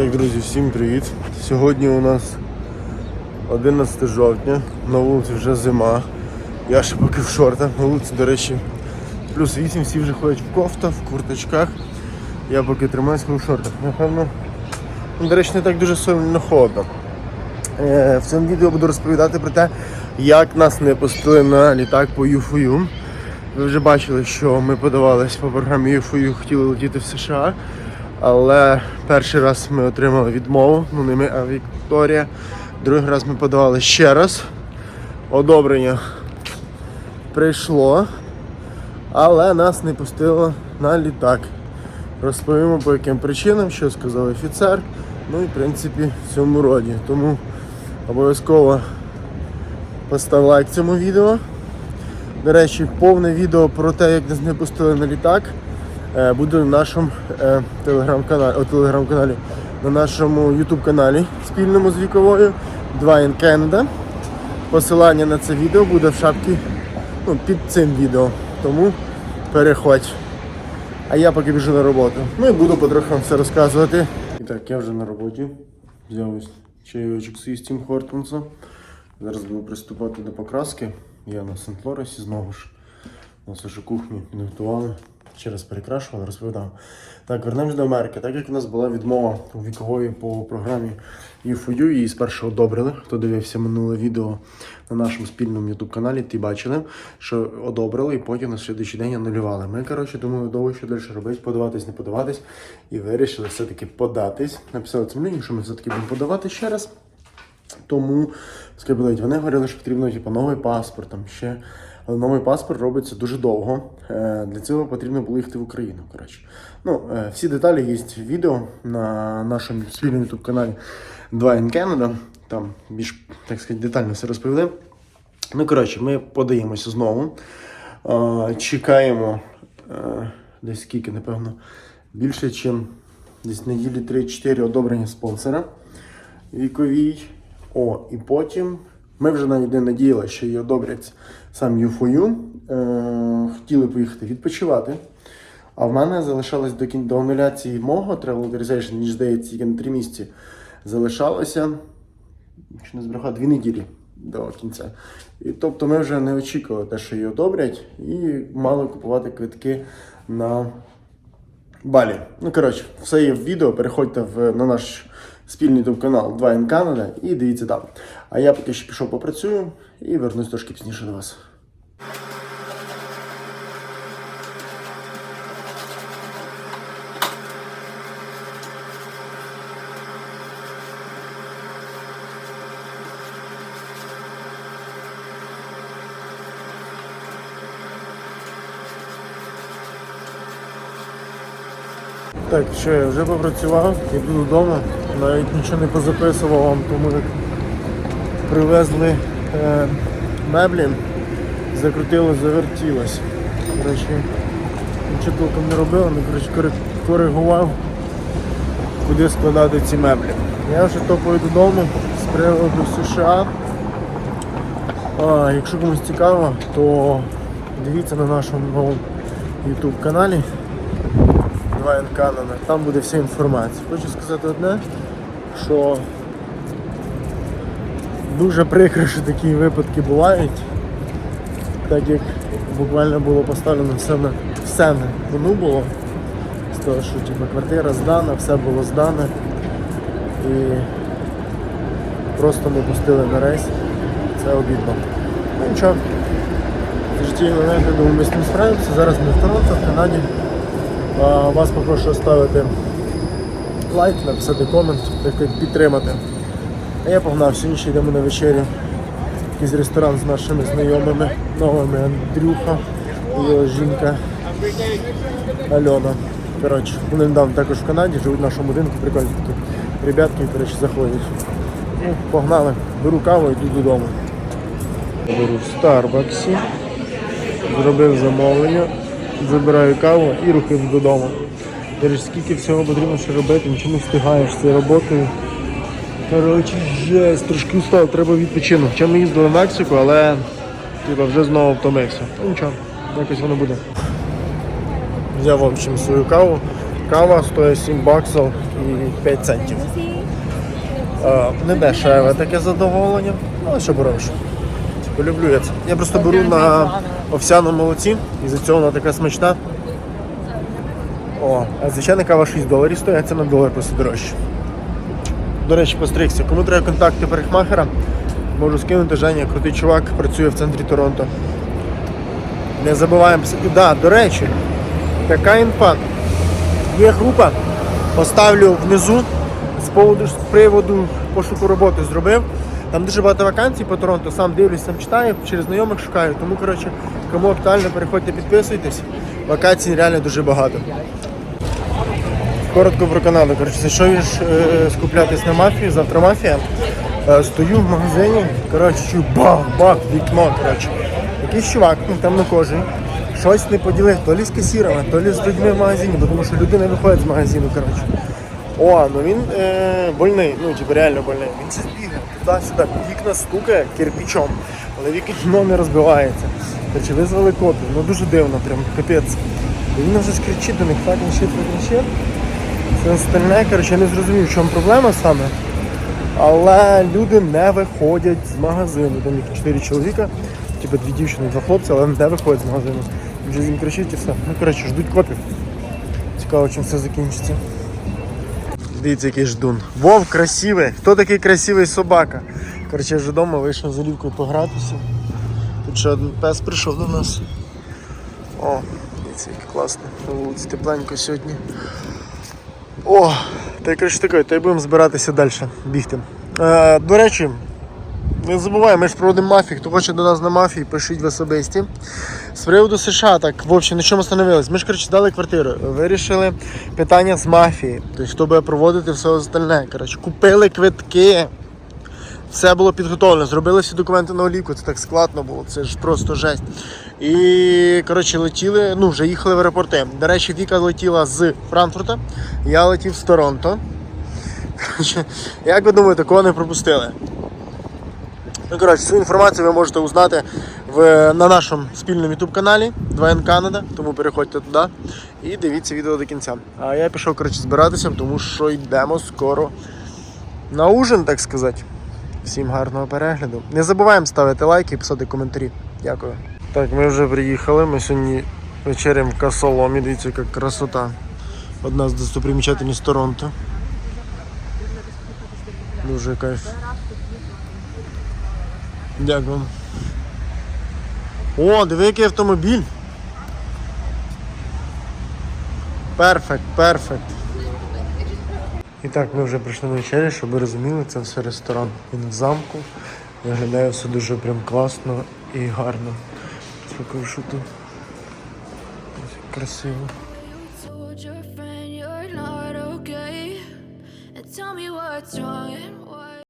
Так, друзі, всім привіт. Сьогодні у нас 11 жовтня, на вулиці вже зима. Я ще поки в шортах, на вулиці, до речі, плюс 8, всі вже ходять в кофтах, в курточках. Я поки тримаюся в шортах. Напевно, ну, до речі, не так дуже сильно холодно. Е, В цьому відео буду розповідати про те, як нас не пустили на літак по ЮФУ. Ви вже бачили, що ми подавались по програмі ЮФУ, хотіли летіти в США. Але перший раз ми отримали відмову, ну не ми, а Вікторія. Другий раз ми подавали ще раз. Одобрення прийшло, але нас не пустило на літак. Розповімо по яким причинам, що сказав офіцер. Ну і в принципі в цьому роді. Тому обов'язково постав лайк цьому відео. До речі, повне відео про те, як нас не пустили на літак, буде на нашому е, телеграм-каналі, телеграм-каналі, на нашому YouTube каналі спільному з віковою 2 in Canada. Посилання на це відео буде в шапці ну, під цим відео. Тому переходь. А я поки біжу на роботу. Ну і буду потроху все розказувати. І так, я вже на роботі. Взяв ось чайочок свій з Тім Хортонса. Зараз буду приступати до покраски. Я на Сент Лоресі знову ж. У нас вже кухню підготували. Ще раз перекрашували, розповідав. Так, вернемось до Америки. Так як у нас була відмова у вікової по програмі UFU, її спершу одобрили. Хто дивився минуле відео на нашому спільному YouTube каналі, ті бачили, що одобрили і потім на слідуючий день анулювали. Ми, коротше, думали довго, що далі робити, подаватись, не подаватись. І вирішили все-таки податись. Написали цим людям, що ми все-таки будемо подавати ще раз. Тому скажімо, вони говорили, що потрібно типу, новий паспорт, там ще. Але новий паспорт робиться дуже довго. Е, Для цього потрібно було їхати в Україну. Коротше. Ну, е, всі деталі є в відео на нашому спільному YouTube каналі 2 in Canada. Там більш так сказати, детально все розповіли. Ну, коротше, ми подаємося знову. Е, Чекаємо десь скільки, напевно, більше, ніж десь неділі 3-4 одобрення спонсора віковій. О, і потім ми вже навіть не надіялися, що її одобрять сам ЮФОЮ. Е, хотіли поїхати відпочивати. А в мене залишалось до, до ануляції мого Travel Authorization, ніж здається, тільки на 3 місяці залишалося, якщо не збрехати, 2 неділі до кінця. І тобто ми вже не очікували те, що її одобрять, і мали купувати квитки на Балі. Ну, коротше, все є в відео. Переходьте в, на наш спільний YouTube канал 2 in Canada і дивіться там. А я поки що пішов попрацюю і вернусь трошки пізніше до вас. Так, що я вже попрацював, йду додому, навіть нічого не позаписував вам, тому як привезли е, меблі, закрутило, завертілось. Коротше, нічого толком не робив, але коротше, коригував, куди складати ці меблі. Я вже топаю додому з приводу США. А, якщо комусь цікаво, то дивіться на нашому новому YouTube каналі. 2 in там буде вся інформація. Хочу сказати одне, що дуже прикро, що такі випадки бувають, так як буквально було поставлено все на все на кону було. З того, що типу, квартира здана, все було здане і просто не пустили на рейс. Це обідно. Ну нічого. Житті моменти, думаю, ми з ним справимося. Зараз ми в Торонто, в Канаді. Вас попрошу ставити лайк, написати комент, підтримати. А я погнав, ще йдемо на вечерю. Якийсь ресторан з нашими знайомими, новими Андрюха його жінка Альона. Коротше, вони недавно також в Канаді, живуть в нашому будинку, прикольні такі ребятки, коротше, заходять. Ну, погнали, беру каву йду додому. Беру в Старбаксі, зробив замовлення, забираю каву і рухаюсь додому. Кажеш, скільки всього потрібно ще робити, нічого не встигаєш з роботою. Коротше, жесть, трошки устав, треба відпочинок. Хоча ми їздили в Мексику, але типа, вже знову втомився. Ну нічого, якось воно буде. Взяв в общем свою каву. кава стоїть 7 баксів і 5 центів. Е, Не дешеве таке задоволення, але що береш. Типу, люблю я це. Я просто беру на овсяному молоці, і за цього вона така смачна. О, а звичайна кава 6 доларів стоїть, а це на долар просто дорожче. До речі, постригся. Кому треба контакти парикмахера, можу скинути Женя, крутий чувак, працює в центрі Торонто. Не забуваємо. Да, до речі, така інфа. Є група, поставлю внизу з поводу з приводу пошуку роботи зробив. Там дуже багато вакансій по Торонто, сам дивлюсь, сам читаю, через знайомих шукаю. Тому, коротше, кому актуально, переходьте, підписуйтесь. Вакансій реально дуже багато. Коротко про Канаду. Коротше, зайшов е, скуплятись на мафію, завтра мафія. Е, стою в магазині, коротше, чую бах-бах, вікно. Коротше. Якийсь чувак, ну там на кожі, щось не поділив, то лі з касірами, то лі з людьми в магазині, бо тому що люди не виходять з магазину. коротше. О, ну він е, больний, ну типу реально больний. Він щось бігає туди-сюди, вікна стукає кирпичом, але вікно не розбивається. Коротше, визвали копію, ну дуже дивно, прям капець. Він вже ж кричить до них, fucking shit, fucking shit. Все остальне, коротше, я не зрозумів, в чому проблема саме. Але люди не виходять з магазину. Там їх чотири чоловіка, типу дві дівчини, два хлопці, але не виходять з магазину. Вже з кричить і все. Ну, коротше, ждуть копів. Цікаво, чим все закінчиться. Дивіться, який ждун. Вов красивий. Хто такий красивий собака? Коротше, вже вдома вийшов за лівкою погратися. Тут ще один пес прийшов до нас. О, дивіться, як класно. На вулиці тепленько сьогодні. О, та й коротше такий, та й будемо збиратися далі, бігти. Е, до речі, не забуваємо, ми ж проводимо мафії. Хто хоче до нас на мафії, пишіть в особисті. З приводу США, так, в общем, на чому остановились. Ми ж коротше дали квартиру, вирішили питання з мафії. Тобто, хто буде проводити все остальне. Коротше, купили квитки. Все було підготовлено, зробили всі документи на олівку, це так складно було, це ж просто жесть. І коротше летіли, ну вже їхали в аеропорти. До речі, Віка летіла з Франкфурта, я летів з Торонто. Коротше, як ви думаєте, кого не пропустили? Ну, коротше, цю інформацію ви можете узнати в, на нашому спільному YouTube каналі 2N Canada, тому переходьте туди і дивіться відео до кінця. А я пішов коротше, збиратися, тому що йдемо скоро на ужин, так сказати. Всім гарного перегляду. Не забуваємо ставити лайки і писати коментарі. Дякую. Так, ми вже приїхали. Ми сьогодні вечеряємо в Касоломі. Дивіться, яка красота. Одна з достопримічательність Торонто. Дуже кайф. Дякую. О, диви, який автомобіль. Перфект, перфект. І так, ми вже прийшли на вечерю, щоб ви розуміли, це все ресторан. Він в замку. Виглядає все дуже прям класно і гарно. Покажу тут. Ось Красиво. what's wrong